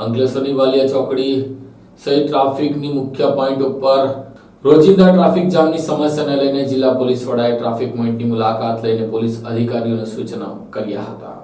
અંકલેશ્વરની વાલિયા ચોકડી સહિત ટ્રાફિકની મુખ્ય પોઈન્ટ ઉપર રોજિંદા ટ્રાફિક જામની સમસ્યાને લઈને જિલ્લા પોલીસ વડાએ ટ્રાફિક પોઈન્ટની મુલાકાત લઈને પોલીસ અધિકારીઓને સૂચના કર્યા હતા.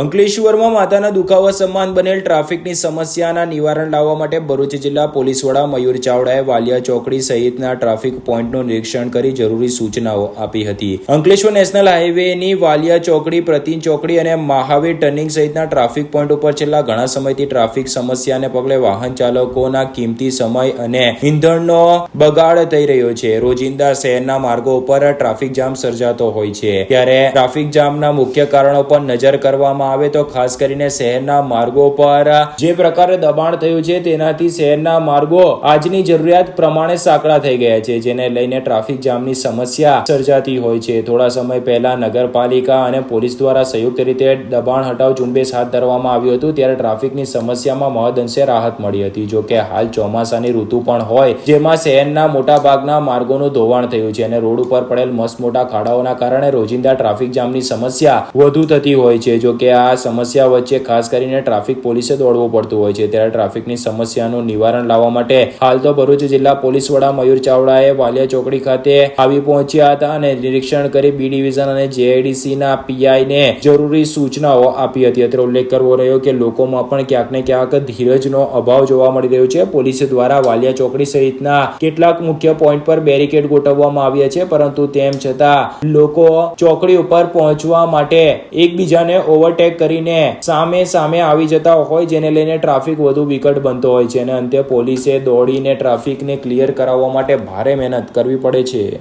અંકલેશ્વરમાં માતાના દુખાવા સમાન બનેલ ટ્રાફિકની સમસ્યાના નિવારણ લાવવા માટે ભરૂચ જિલ્લા પોલીસ વડા મયુર ચાવડાએ વાલિયા ચોકડી સહિતના ટ્રાફિક પોઈન્ટનું નિરીક્ષણ કરી જરૂરી સૂચનાઓ આપી હતી. અંકલેશ્વર નેશનલ હાઈવેની વાલિયા ચોકડી, પ્રતિન ચોકડી અને મહાવીર ટર્નિંગ સહિતના ટ્રાફિક પોઈન્ટ ઉપર છેલ્લા ઘણા સમયથી ટ્રાફિક સમસ્યાને પગલે વાહન ચાલકોના કિંમતી સમય અને ઈંધણનો બગાડ થઈ રહ્યો છે. રોજિંદા શહેરના માર્ગો ઉપર ટ્રાફિક જામ સર્જાતો હોય છે. ત્યારે ટ્રાફિક જામના મુખ્ય કારણો પર નજર કરવામાં આવે તો ખાસ કરીને શહેરના માર્ગો પર. જે પ્રકારે દબાણ થયું છે તેનાથી શહેરના માર્ગો આજની જરૂરિયાત પ્રમાણે સાંકડા થઈ ગયા છે, જેને લઈને ટ્રાફિક જામની સમસ્યા સર્જાતી હોય છે. થોડા સમય પહેલા નગરપાલિકા અને પોલીસ દ્વારા સંયુક્ત રીતે દબાણ હટાવ ઝુંબેશ હાથ ધરવામાં આવ્યું હતું, ત્યારે ટ્રાફિકની સમસ્યામાં મહદઅંશે રાહત મળી હતી. જો કે હાલ ચોમાસાની ઋતુ પણ હોય, જેમાં શહેરના મોટા ભાગના માર્ગોનું ધોવાણ થયું છે અને રોડ ઉપર પડેલ મસ્ત મોટા ખાડાઓના કારણે રોજિંદા ટ્રાફિક જામની સમસ્યા વધુ થતી હોય છે. જો કે આ સમસ્યા વચ્ચે ખાસ કરીને ટ્રાફિક પોલીસે દોડવું પડતું હોય છે. ત્યારે ટ્રાફિકની સમસ્યાનું નિવારણ લાવવા માટે હાલ તો ભરૂચ જિલ્લા પોલીસ વડા મયુર ચાવડાએ વાલિયા ચોકડી ખાતે આવી પહોંચ્યા હતા અને નિરીક્ષણ કરી બી ડિવિઝન અને જેઆઈડીસીના પીઆઈને જરૂરી સૂચનાઓ આપી હતી. અત્યારે ઉલ્લેખ કરવો રહ્યો કે લોકોમાં પણ ક્યાંક ને ક્યાંક ધીરજનો અભાવ જોવા મળી રહ્યો છે. પોલીસ દ્વારા વાલિયા ચોકડી સહિતના કેટલાક મુખ્ય પોઈન્ટ પર બેરિકેડ ગોઠવવામાં આવ્યા છે, પરંતુ તેમ છતાં લોકો ચોકડી ઉપર પહોંચવા માટે એકબીજાને ઓવરટેક કરીને સામે સામે આવી જતા હોય જેને લઈને ટ્રાફિક વધુ વિકટ બનતો હોય છે. અને અંતે પોલીસે દોડીને ટ્રાફિકને ક્લિયર કરાવવા માટે ભારે મહેનત કરવી પડે છે.